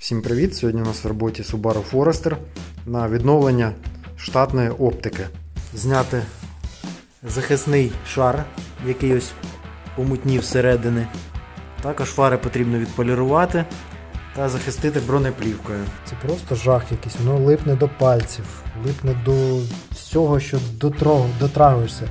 Всім привіт! Сьогодні у нас в роботі Subaru Forester на відновлення штатної оптики. Зняти захисний шар, який ось помутнів зсередини. Також фари потрібно відполірувати та захистити бронеплівкою. Це просто жах якийсь, воно липне до пальців, липне до всього, що дотро- дотрагуєшся.